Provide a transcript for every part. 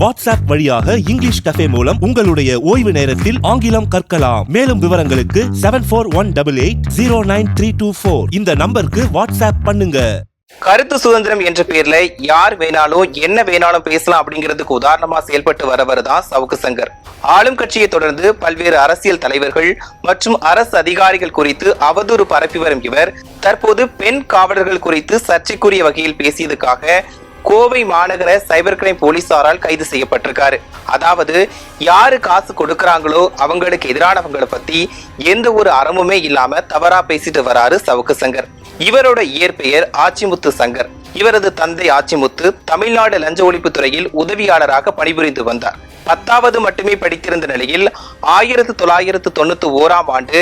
WhatsApp வழியாக English cafe மூலம் உங்களுடைய ஓய்வு நேரத்தில் ஆங்கிலம் கற்கலாம். மேலும் விவரங்களுக்கு seven four one double eight zero nine three two four இந்த நம்பருக்கு வாட்ஸ்அப் பண்ணுங்க. கருத்து சுதந்திரம் என்ற பேர்ல யார் வேணாலும் என்ன வேணாலும் பேசலாம் அப்படிங்கிறதுக்கு உதாரணமா செயல்பட்டு வரவர் தான் சவுக்கு சங்கர். ஆளும் கட்சியை தொடர்ந்து பல்வேறு அரசியல் தலைவர்கள் மற்றும் அரசு அதிகாரிகள் குறித்து அவதூறு பரப்பி வரும் இவர் தற்போது பெண் காவலர்கள் குறித்து சர்ச்சைக்குரிய வகையில் பேசியதுக்காக கோவை மாநகர சைபர் கிரைம் போலீசாரால் கைது செய்யப்பட்டிருக்காரு. அதாவது யாரு காசு கொடுக்கறாங்களோ அவங்களுக்கு எதிரானவங்களை பத்தி எந்த ஒரு அறமுமே இல்லாம தவறா பேசிட்டு வராரு சவுக்கு சங்கர். இவரோட இயற்பெயர் ஆச்சிமுத்து சங்கர். இவரது தந்தை ஆச்சிமுத்து தமிழ்நாடு லஞ்ச ஒழிப்பு துறையில் உதவியாளராக பணிபுரிந்து வந்தார். பத்தாவது மட்டுமே படித்திருந்த நிலையில் ஆயிரத்து தொள்ளாயிரத்து தொண்ணூத்தி ஓராம் ஆண்டு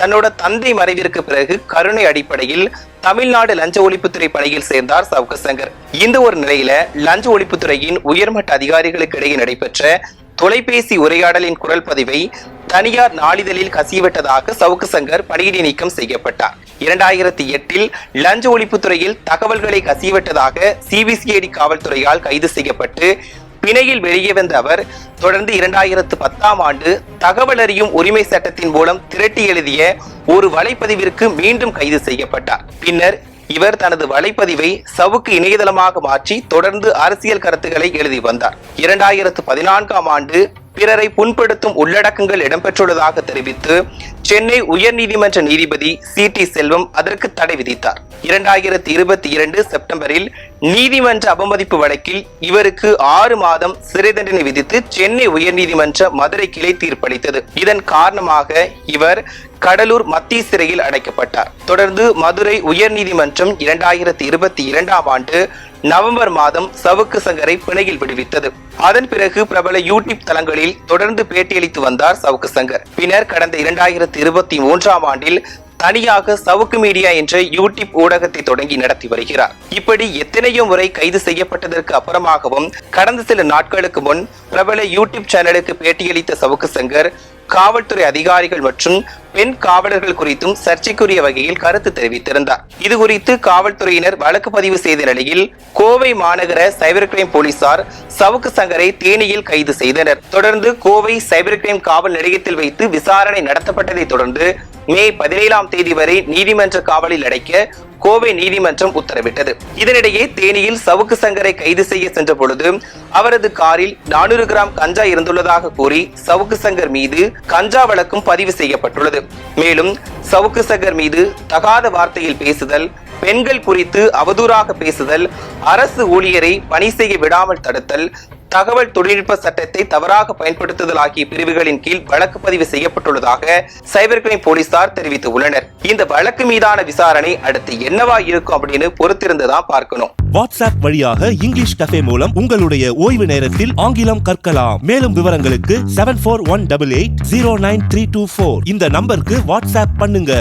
தன்னோட தந்தை மறைவிற்கு பிறகு கருணை அடிப்படையில் தமிழ்நாடு லஞ்ச ஒழிப்புத்துறை பணியில் சேர்ந்தார் சவுக்கு சங்கர். இந்த ஒரு நிலையில லஞ்ச ஒழிப்புத்துறையின் உயர்மட்ட அதிகாரிகளுக்கு இடையே நடைபெற்ற தொலைபேசி உரையாடலின் குரல் பதிவை தனியார் நாளிதழில் கசியவிட்டதாக சவுக்கு சங்கர் பணியிடை நீக்கம் செய்யப்பட்டார். இரண்டாயிரத்தி எட்டில் லஞ்ச ஒழிப்புத்துறையில் தகவல்களை கசியவிட்டதாக சிபிசிஐடி காவல்துறையால் கைது செய்யப்பட்டு பிணையில் வெளியே வந்த அவர் தொடர்ந்து இரண்டாயிரத்து பத்தாம் ஆண்டு தகவல் அறியும் உரிமை சட்டத்தின் மூலம் திரட்டி எழுதிய ஒரு வலைப்பதிவிற்கு மீண்டும் கைது செய்யப்பட்டார். பின்னர் இவர் தனது வலைப்பதிவை சவுக்கு இணையதளமாக மாற்றி தொடர்ந்து அரசியல் கருத்துக்களை எழுதி வந்தார். இரண்டாயிரத்து பதினான்காம் ஆண்டு பிறரை புண்படுத்தும் உள்ளடக்கங்கள் இடம்பெற்றுள்ளதாக தெரிவித்து சென்னை உயர்நீதிமன்ற நீதிபதி சி. டி. செல்வம் அதற்கு தடை விதித்தார். இரண்டாயிரத்தி இருபத்தி இரண்டு செப்டம்பரில் நீதிமன்ற அவமதிப்பு வழக்கில் இவருக்கு ஆறு மாதம் சிறை தண்டனை விதித்து சென்னை உயர்நீதிமன்ற மதுரை கிளை தீர்ப்பளித்தது. இதன் காரணமாக இவர் கடலூர் மத்திய சிறையில் அடைக்கப்பட்டார். தொடர்ந்து மதுரை உயர்நீதிமன்றம் இரண்டாயிரத்தி இருபத்தி இரண்டாம் ஆண்டு நவம்பர் மாதம் சவுக்கு சங்கரை பிணையில் விடுவித்தது. அதன் பிறகு பிரபல யூடியூப் தளங்களில் தொடர்ந்து பேட்டியளித்து வந்தார் சவுக்கு சங்கர். பின்னர் கடந்த இரண்டாயிரத்தி இருபத்தி மூன்றாம் ஆண்டில் தனியாக சவுக்கு மீடியா என்ற யூடியூப் ஊடகத்தை தொடங்கி நடத்தி வருகிறார். இப்படி எத்தனையோ முறை கைது செய்யப்பட்டதற்கு அப்புறமாகவும் கடந்த சில நாட்களுக்கு முன் பிரபல யூடியூப் சேனலுக்கு பேட்டியளித்த சவுக்கு சங்கர் காவல்துறை அதிகாரிகள் மற்றும் பெண் காவலர்கள் குறித்தும் சர்ச்சைக்குரிய வகையில் கருத்து தெரிவித்திருந்தார். இது குறித்து காவல்துறையினர் வழக்கு பதிவு செய்த நிலையில் கோவை மாநகர சைபர் கிரைம் போலீசார் சவுக்கு சங்கரை தேனியில் கைது செய்தனர். தொடர்ந்து கோவை சைபர் கிரைம் காவல் நிலையத்தில் வைத்து விசாரணை நடத்தப்பட்டதை தொடர்ந்து மே பதினேழாம் தேதி வரை நீதிமன்ற காவலில் அடைக்க கோவை நீதிமன்றம் உத்தரவிட்டது. இதனிடையே தேனியில் சவுக்கு சங்கரை கைது செய்ய சென்ற பொழுது அவரது காரில் நானூறு கிராம் கஞ்சா இருந்துள்ளதாக கூறி சவுக்கு சங்கர் மீது கஞ்சா வழக்கும் பதிவு செய்யப்பட்டுள்ளது. மேலும் சவுக்கு சங்கர் மீது தகாத வார்த்தையில் பேசுதல் பெண்கள் குறித்து அவதூறாக பேசுதல் அரசு ஊழியரை பணி செய்ய விடாமல் தடுத்தல் தகவல் தொழில்நுட்ப சட்டத்தை தவறாக பயன்படுத்துதல் ஆகிய பிரிவுகளின் கீழ் வழக்கு பதிவு செய்யப்பட்டுள்ளதாக சைபர் கிரைம் போலீசார் தெரிவித்துள்ளனர். இந்த வழக்கு மீதான விசாரணை அடுத்து என்னவா இருக்கும் அப்படின்னு பொறுத்திருந்துதான் பார்க்கணும். வாட்ஸ்அப் வழியாக இங்கிலீஷ் கஃபே மூலம் உங்களுடைய ஓய்வு நேரத்தில் ஆங்கிலம் கற்கலாம். மேலும் விவரங்களுக்கு seven four one double eight zero nine three two four இந்த நம்பருக்கு வாட்ஸ்அப் பண்ணுங்க.